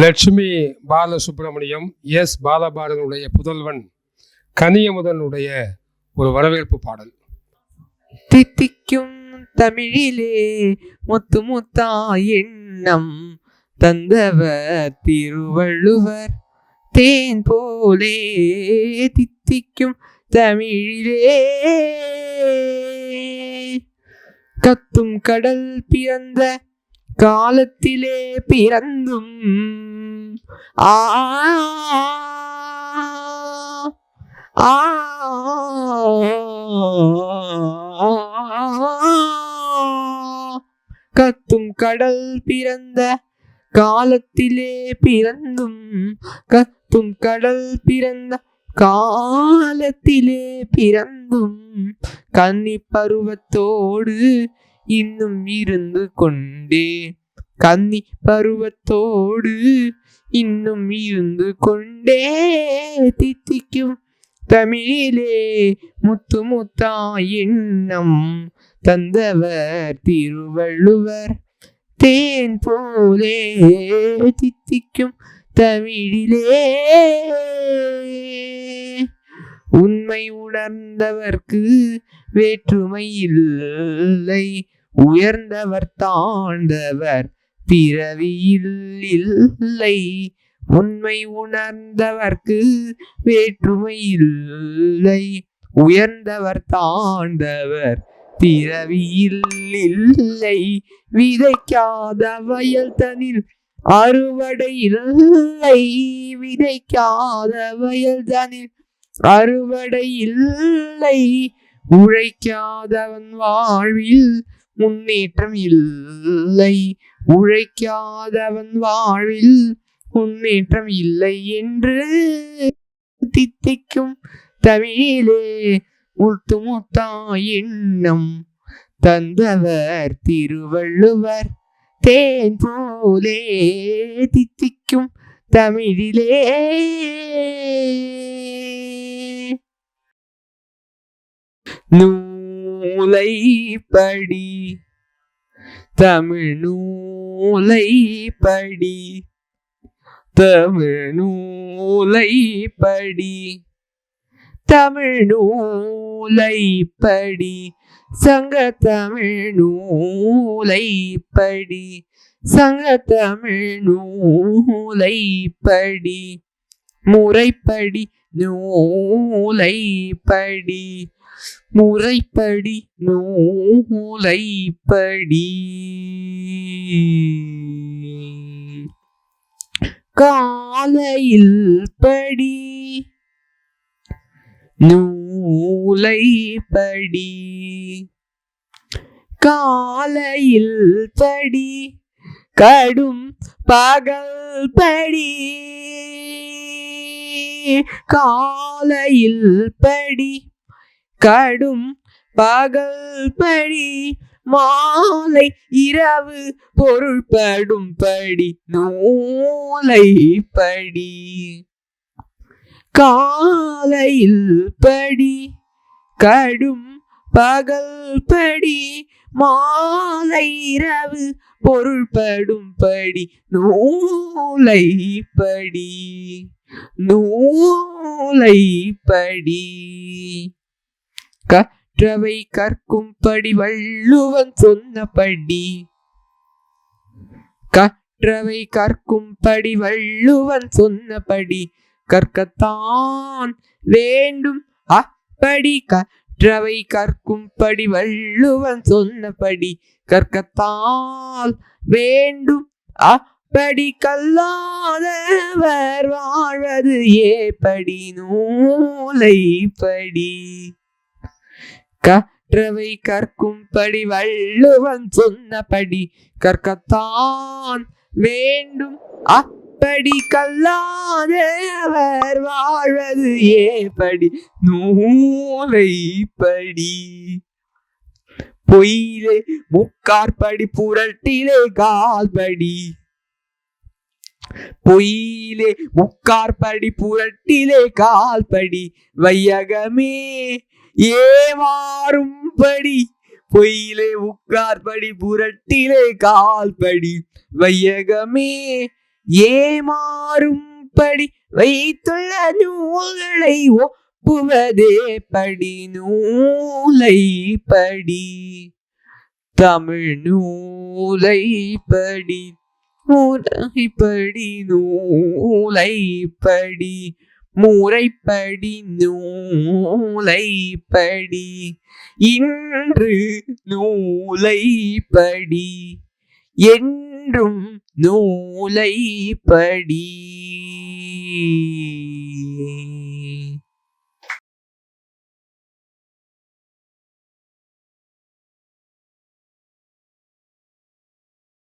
Lakshmi Balasubramaniam S பாலபாரதனுடைய புதல்வன் கனியமுதனுடைய ஒரு வரவேற்பு பாடல். தித்திக்கும் தமிழிலே முத்து முத்தா எண்ணம் தந்தவர் திருவள்ளுவர். தேன் போலே தித்திக்கும் தமிழிலே கத்தும் கடல் பிறந்த காலத்திலே பிறந்தும் ஆ கத்தும் கடல் பிறந்த காலத்திலே பிறந்தும் கத்தும் கடல் பிறந்த காலத்திலே பிறந்தும் கன்னி பருவத்தோடு இன்னும் இருந்து கொண்டே. கன்னி பருவத்தோடு இன்னும் இருந்து கொண்டே. தித்திக்கும் தமிழிலே முத்து முத்தா எண்ணம் தந்தவர் திருவள்ளுவர். தேன் போலே தித்திக்கும் தமிழிலே. உண்மை உணர்ந்தவர்க்கு வேற்றுமை இல்லை. உயர்ந்தவர் தாழ்ந்தவர் பிறவியில் இல்லை. உண்மை உணர்ந்தவர்க்கு வேற்றுமை இல்லை. உயர்ந்தவர் தாழ்ந்தவர் பிறவியில் இல்லை. விதைக்காத வயல் தனில் அறுவடை இல்லை. விதைக்காத வயல் தனில் அறுவடை இல்லை. உழைக்காதவன் வாழ்வில் முன்னேற்றம் இல்லை. உழைக்காதவன் வாழ்வில் முன்னேற்றம் இல்லை என்று தித்திக்கும் தமிழிலே முத்து முத்தா எண்ணம் தந்தவர் திருவள்ளுவர் தேன் போலே தித்திக்கும் தமிழிலே. நூலை படி தமிழ் நூலை படி தமிழ் நூலை படி தமிழ் நூலை படி சங்க தமிழ் நூலை படி சங்க தமிழ் நூலை படி முறைப்படி நூலை படி முறைப்படி நூலைப்படி. காலையில் படி நூலைப்படி. காலையில் படி கடும் பகல் படி காலையில் படி கடும் பகல் படி மாலை இரவு பொருள்படும் படி நூலை படி. காலையில் படி கடும் பகல் படி மாலை இரவு பொருள்படும் படி நூலை படி. நூலை படி. கற்றவை கற்கும்படி வள்ளுவன் சொன்னபடி. கற்றவை கற்கும்படி வள்ளுவன் சொன்னபடி. கற்கத்தான் வேண்டும் அப்படி. கற்றவை கற்கும்படி வள்ளுவன் சொன்னபடி. கற்கத்தால் வேண்டும் அப்படி. கல்லாதவர் வாழ்வது ஏப்படி நூலை படி. கற்றவை கற்கும்படி வள்ளுவன் சொன்னபடி கற்கத்தான் வேண்டும். அப்படி கல்லாதவர் வாழ்வது ஏப்படி நூலை படி பொயிலே முக்காற்படி புரட்டிலே கால்படி. பொயிலே முக்காற்படி புரட்டிலே கால்படி. வையகமே ஏமாறும்படி பொய்யிலே உட்கார்படி புரட்டிலே கால்படி வையகமே ஏமாறும்படி வைத்துள்ள நூல்களை ஒப்புவதே படி நூலை படி தமிழ் நூலை படி நூலை படி நூலை படி முறைப்படி நூலைப்படி இன்று நூலைப்படி என்றும் நூலைப்படி. படி